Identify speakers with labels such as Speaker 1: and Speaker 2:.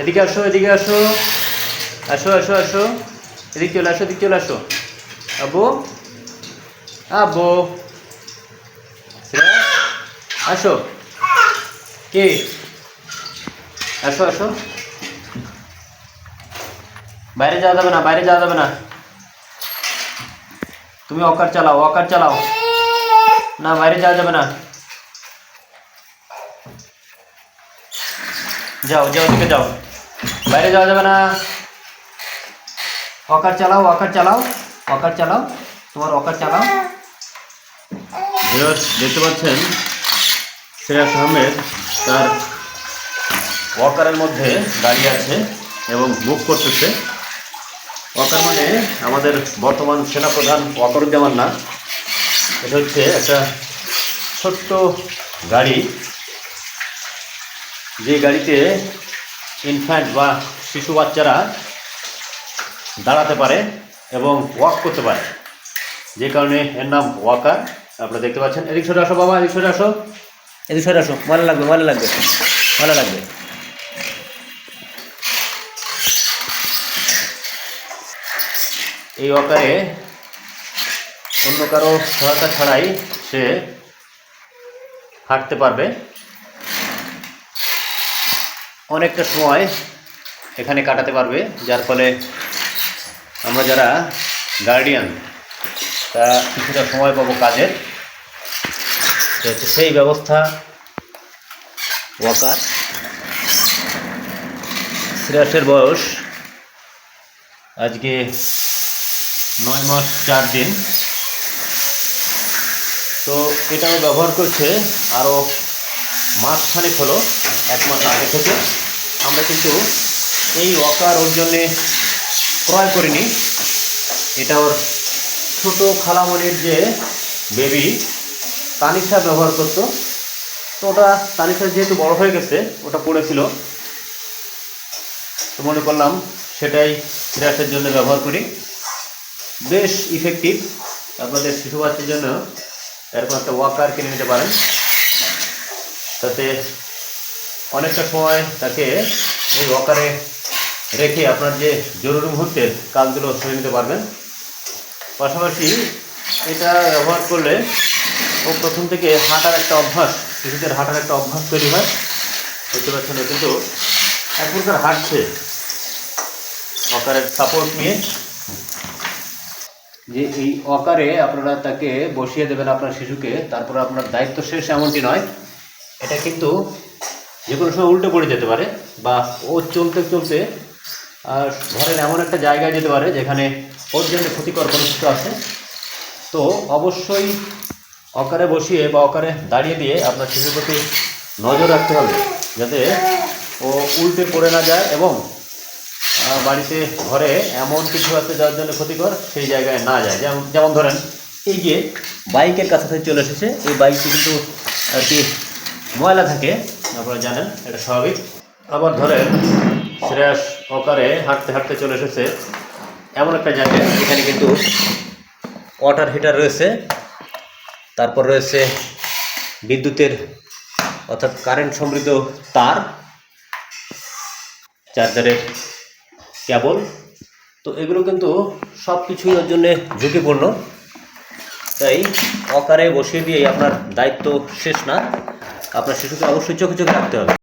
Speaker 1: এদিকে আসো এদিকে আসো। আসো আসো আসো। এদিকে চলে আসো, এদিকে চলে আসো। আবু? আবু? আসো। কে? আসো আসো। বাইরে যাওয়া যাবে না, বাইরে যাওয়া যাবে না। তুমি অকার চালাও অকার চালাও। না, বাইরে যাওয়া যাবে না। যাও যাও, দিকে যাও। বাইরে যাওয়া যাবে না। অকার চালাও অকার চালাও অকার চালাও। তোমার অকার চালাও। দেখতে পাচ্ছেন শ্রেয়াস আহমেদ তার ওয়াকারের মধ্যে দাঁড়িয়ে আছে এবং মুভ করতেছে। ওয়াকার মানে আমাদের বর্তমান সেনাপ্রধান ওয়াকারুজ্জামান না এটা হচ্ছে একটা ছোট্ট গাড়ি। যে গাড়িতে ইনফ্যান্ট বা শিশু বাচ্চারা দাঁড়াতে পারে এবং ওয়াক করতে পারে যে কারণে এর নাম ওয়াকার আপনারা দেখতে পাচ্ছেন। এদিক সরে আসো বাবা এদিক সরে আসো। এদিক সরে আসো ভালো লাগবে ভালো লাগবে ভালো লাগবে। এই ওয়াকারে অন্য কারও সহায়তা ছাড়াই সে হাঁটতে পারবে। অনেকটা সময় এখানে কাটাতে পারবে, যার ফলে আমরা যারা গার্ডিয়ান তা কিছুটা সময় পাবো কাজের। সেই ব্যবস্থা ওয়াকার। শ্রেয়াসের বয়স আজকে নয় মাস চার দিন। তো এটাও ব্যবহার করছে আরও মাসখানেক হলো। এক মাস আগে থেকে। আমরা কিন্তু এই ওয়াকার ওর জন্যে ক্রয় করিনি। এটা ওর ছোটো খালামণির যে বেবি, তানিশা ব্যবহার করতো। তো ওটা তানিশা যেহেতু বড় হয়ে গেছে, ওটা পড়েছিল তো মনে করলাম সেটাই সিরাসের জন্য ব্যবহার করি। বেশ ইফেক্টিভ আপনাদের শিশু বাচ্চার জন্য এরকম একটা ওয়াকার কিনে নিতে পারেন। তাতে অনেকটা সময় তাকে এই ওয়াকারে রেখে আপনার যে জরুরি মুহূর্তের কাজগুলো সেরে নিতে পারবেন। পাশাপাশি এটা ব্যবহার করলে ও প্রথম থেকে হাঁটার একটা অভ্যাস, শিশুদের হাঁটার একটা অভ্যাস তৈরি হয়। দেখতে পাচ্ছেন কিন্তু এক প্রকার হাঁটছে। অকারের সাপোর্ট নিয়ে যে এই অকারে আপনারা তাকে বসিয়ে দেবেন আপনার শিশুকে, তারপর আপনার দায়িত্ব শেষ এমনটি নয়। এটা কিন্তু যে কোনো সময় উল্টে পড়ে যেতে পারে বা ও চলতে চলতে, আর ঘরের এমন একটা জায়গায় যেতে পারে যেখানে ওর জন্য ক্ষতিকর কোনো কিছু আছে, তো অবশ্যই অকারে বসিয়ে বা অকারে দাঁড়িয়ে দিয়ে আপনার শিশুর প্রতি নজর রাখতে হবে যাতে ও উল্টে পড়ে না যায় এবং বাড়িতে ঘরে এমন কিছু আছে যার জন্য ক্ষতিকর সেই জায়গায় না যায়। যেমন যেমন ধরেন, এই যে বাইকের কাছাকাছি চলে এসেছে, এই বাইকটি কিন্তু আর কি ময়লা থাকে। আপনারা জানেন, এটা স্বাভাবিক। আবার ধরেন, শ্রেয়াস অকারে হাঁটতে হাঁটতে চলে এসেছে, এমন একটা জায়গায়, এখানে কিন্তু ওয়াটার হিটার রয়েছে, তারপর রয়েছে বিদ্যুতের, অর্থাৎ কারেন্ট সমৃদ্ধ তার চার্জারের কেবল তো এগুলো কিন্তু সব কিছুই ওর জন্যে ঝুঁকিপূর্ণ। তাই অকারে বসিয়ে দিয়ে আপনার দায়িত্ব শেষ না। আপনার শিশুকে অবশ্যই চোখে চোখে রাখতে হবে।